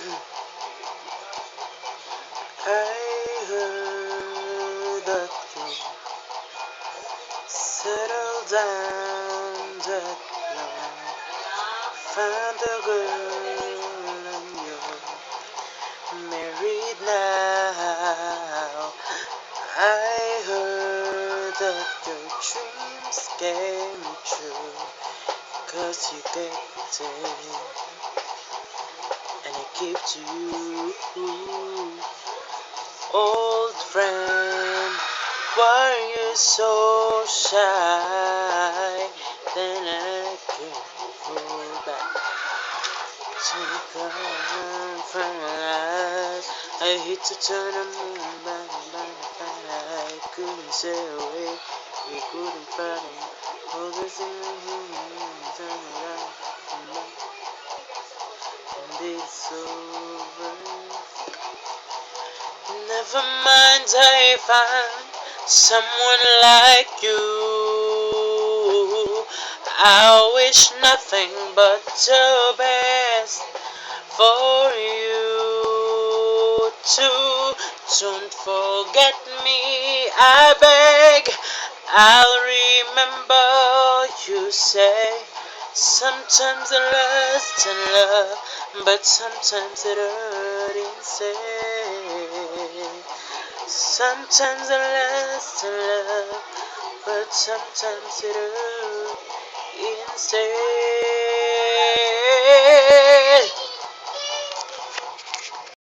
I heard that you settled down that long. Found a girl and you're married now. I heard that your dreams came true. Cause you get it gave to you. Old friend, why are you so shy? Then I can go back to come from life. I hate to turn the moon back, back, back. I couldn't stay away. We couldn't fight all the things and it's over. Never mind, I found someone like you. I wish nothing but the best for you too. Don't forget me, I beg. I'll remember you say. Sometimes it lasts in love, but sometimes it hurts insane. Sometimes it lasts in love, but sometimes it hurts insane.